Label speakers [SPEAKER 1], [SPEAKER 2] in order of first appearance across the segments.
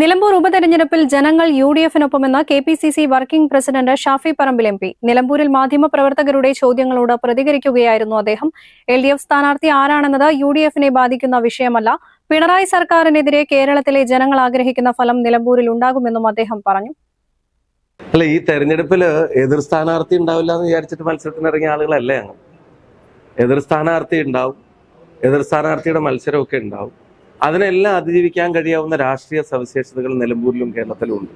[SPEAKER 1] Nilambur ഉപതെരഞ്ഞെടുപ്പിൽ ജനങ്ങൾ U D എഫിനൊപ്പമെന്ന് K P C C working president Shafi Parambil M P. നിലമ്പൂരിൽ മാധ്യമപ്രവർത്തകരുടെ ചോദ്യങ്ങളോട് പ്രതികരിക്കുകയായിരുന്നു അദ്ദേഹം. എൽ ഡി എഫ് സ്ഥാനാർത്ഥി ആരാണെന്നത് യു ഡി എഫിനെ ബാധിക്കുന്ന വിഷയമല്ല. പിണറായി സർക്കാരിനെതിരെ കേരളത്തിലെ ജനങ്ങൾ ആഗ്രഹിക്കുന്ന ഫലം നിലമ്പൂരിൽ ഉണ്ടാകുമെന്നും അദ്ദേഹം പറഞ്ഞു.
[SPEAKER 2] അല്ല ഈ തെരഞ്ഞെടുപ്പിൽ എതിർ സ്ഥാനാർത്ഥി ഉണ്ടാവില്ല എന്ന് വിചാരിച്ചിട്ട് മത്സരത്തിന് ഇറങ്ങിയ ആളുകളല്ലേ എതിർ സ്ഥാനാർത്ഥി ഉണ്ടാവും. എതിർ സ്ഥാനാർത്ഥിയുടെ മത്സരമൊക്കെ ഉണ്ടാവും. അതിനെല്ലാം അതിജീവിക്കാൻ കഴിയാവുന്ന രാഷ്ട്രീയ സവിശേഷതകൾ നിലമ്പൂരിലും കേരളത്തിലും ഉണ്ട്.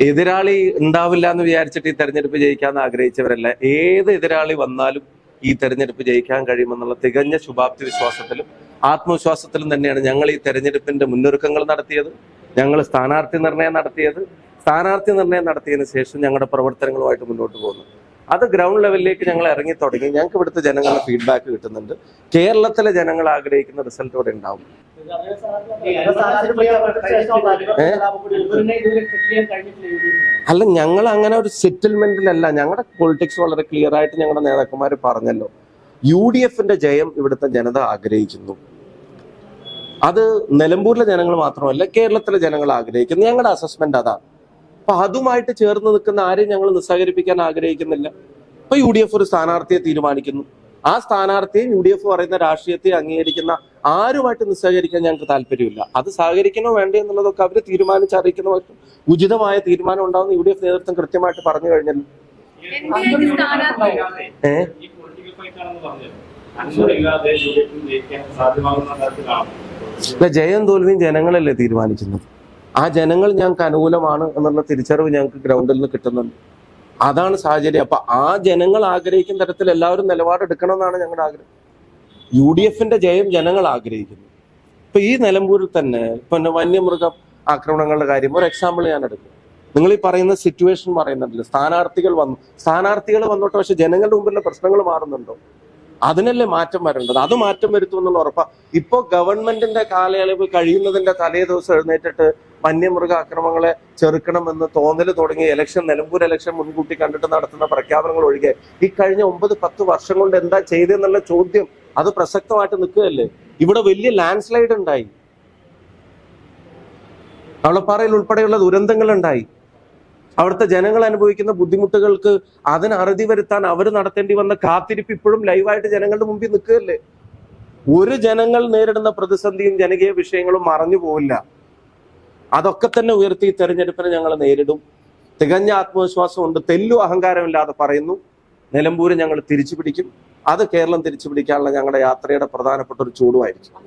[SPEAKER 2] എതിരാളി ഉണ്ടാവില്ല എന്ന് വിചാരിച്ചിട്ട് ഈ തെരഞ്ഞെടുപ്പ് ജയിക്കാൻ ആഗ്രഹിച്ചവരല്ല. ഏത് എതിരാളി വന്നാലും ഈ തെരഞ്ഞെടുപ്പ് ജയിക്കാൻ കഴിയുമെന്നുള്ള തികഞ്ഞ ശുഭാപ്തി വിശ്വാസത്തിലും ആത്മവിശ്വാസത്തിലും തന്നെയാണ് ഞങ്ങൾ ഈ തെരഞ്ഞെടുപ്പിന്റെ മുന്നൊരുക്കങ്ങൾ നടത്തിയത്. ഞങ്ങൾ സ്ഥാനാർത്ഥി നിർണയം നടത്തിയത്. സ്ഥാനാർത്ഥി നിർണയം നടത്തിയതിനു ശേഷം ഞങ്ങളുടെ പ്രവർത്തനങ്ങളുമായിട്ട് മുന്നോട്ട് പോകുന്നു. അത് ഗ്രൗണ്ട് ലെവലിലേക്ക് ഞങ്ങൾ ഇറങ്ങി തുടങ്ങി. ഞങ്ങൾക്ക് ഇവിടുത്തെ ജനങ്ങളുടെ ഫീഡ്ബാക്ക് കിട്ടുന്നുണ്ട്. കേരളത്തിലെ ജനങ്ങൾ ആഗ്രഹിക്കുന്ന റിസൾട്ട് ഇവിടെ ഉണ്ടാവും. അല്ല ഞങ്ങൾ അങ്ങനെ ഒരു സെറ്റിൽമെന്റിലല്ല ഞങ്ങളുടെ പൊളിറ്റിക്സ് വളരെ ക്ലിയർ ആയിട്ട് ഞങ്ങളുടെ നേതാക്കന്മാർ പറഞ്ഞല്ലോ. യു ഡി എഫിന്റെ ജയം ഇവിടുത്തെ ജനത ആഗ്രഹിക്കുന്നു. അത് നിലമ്പൂരിലെ ജനങ്ങൾ മാത്രമല്ല കേരളത്തിലെ ജനങ്ങൾ ആഗ്രഹിക്കുന്നു. ഞങ്ങളുടെ അസസ്മെന്റ് അതാണ് അപ്പൊ അതുമായിട്ട് ചേർന്ന് നിൽക്കുന്ന ആരെയും ഞങ്ങൾ നിസ്സഹകരിപ്പിക്കാൻ ആഗ്രഹിക്കുന്നില്ല. അപ്പൊ യു ഡി എഫ് ഒരു സ്ഥാനാർത്ഥിയെ തീരുമാനിക്കുന്നു. ആ സ്ഥാനാർത്ഥിയെ യു ഡി എഫ് പറയുന്ന രാഷ്ട്രീയത്തെ അംഗീകരിക്കുന്ന ആരുമായിട്ട് നിസ്സഹകരിക്കാൻ ഞങ്ങൾക്ക് താല്പര്യമില്ല. അത് സഹകരിക്കണോ വേണ്ടേ എന്നുള്ളതൊക്കെ അവർ തീരുമാനിച്ച് അറിയിക്കുന്ന പക്ഷം ഉചിതമായ തീരുമാനം ഉണ്ടാവുന്ന യു ഡി എഫ് നേതൃത്വം കൃത്യമായിട്ട് പറഞ്ഞു കഴിഞ്ഞല്ലോ ഏഹ് ജയം തോൽവിയും ജനങ്ങളല്ലേ തീരുമാനിക്കുന്നത്? ആ ജനങ്ങൾ ഞങ്ങൾക്ക് അനുകൂലമാണ് എന്നുള്ള തിരിച്ചറിവ് ഞങ്ങൾക്ക് ഗ്രൗണ്ടിൽ നിന്ന് കിട്ടുന്നുണ്ട്. അതാണ് സാഹചര്യം. അപ്പൊ ആ ജനങ്ങൾ ആഗ്രഹിക്കുന്ന തരത്തിൽ എല്ലാവരും നിലപാടെടുക്കണം എന്നാണ് ഞങ്ങളുടെ ആഗ്രഹം. യു ഡി എഫിന്റെ ജയം ജനങ്ങൾ ആഗ്രഹിക്കുന്നു. ഇപ്പൊ ഈ നിലമ്പൂരിൽ തന്നെ ഇപ്പൊ വന്യമൃഗ ആക്രമണങ്ങളുടെ കാര്യം ഒരു എക്സാമ്പിൾ ഞാൻ എടുക്കും. നിങ്ങൾ ഈ പറയുന്ന സിറ്റുവേഷൻ പറയുന്നുണ്ടല്ലോ. സ്ഥാനാർത്ഥികൾ വന്നു. സ്ഥാനാർത്ഥികൾ വന്നോട്ടെ പക്ഷെ ജനങ്ങളുടെ മുമ്പിലുള്ള പ്രശ്നങ്ങൾ മാറുന്നുണ്ടോ? അതിനല്ലേ മാറ്റം വരേണ്ടത്? അത് മാറ്റം വരുത്തുമെന്നുള്ള ഉറപ്പാ. ഇപ്പോ ഗവൺമെന്റിന്റെ കാലയളവ് കഴിയുന്നതിന്റെ തലേ ദിവസം എഴുന്നേറ്റിട്ട് വന്യമൃഗ ആക്രമങ്ങളെ ചെറുക്കണമെന്ന് തോന്നൽ തുടങ്ങി ഇലക്ഷൻ നിലമ്പൂർ ഇലക്ഷൻ മുൻകൂട്ടി കണ്ടിട്ട് നടത്തുന്ന പ്രഖ്യാപനങ്ങൾ ഒഴികെ ഈ കഴിഞ്ഞ ഒമ്പത് പത്ത് വർഷം കൊണ്ട് എന്താ ചെയ്തെന്നുള്ള ചോദ്യം അത് പ്രസക്തമായിട്ട് നിൽക്കുകയല്ലേ? ഇവിടെ വലിയ ലാൻഡ് സ്ലൈഡ് ഉണ്ടായി. അവളപ്പാറയിൽ ഉൾപ്പെടെയുള്ള ദുരന്തങ്ങൾ ഉണ്ടായി. അവിടുത്തെ ജനങ്ങൾ അനുഭവിക്കുന്ന ബുദ്ധിമുട്ടുകൾക്ക് അതിന് അറുതി വരുത്താൻ അവർ നടത്തേണ്ടി വന്ന കാത്തിരിപ്പ് ഇപ്പോഴും ലൈവായിട്ട് ജനങ്ങളുടെ മുമ്പിൽ നിൽക്കുകയല്ലേ? ഒരു ജനങ്ങൾ നേരിടുന്ന പ്രതിസന്ധിയും ജനകീയ വിഷയങ്ങളും മറഞ്ഞു പോവില്ല. അതൊക്കെ തന്നെ ഉയർത്തി തെരഞ്ഞെടുപ്പിനെ ഞങ്ങൾ നേരിടും. തികഞ്ഞ ആത്മവിശ്വാസമുണ്ട് തെല്ലു അഹങ്കാരമില്ലാതെ പറയുന്നു. നിലമ്പൂര് ഞങ്ങൾ തിരിച്ചു പിടിക്കും. അത് കേരളം തിരിച്ചു പിടിക്കാനുള്ള ഞങ്ങളുടെ യാത്രയുടെ പ്രധാനപ്പെട്ട ഒരു ചൂടുമായിരിക്കും.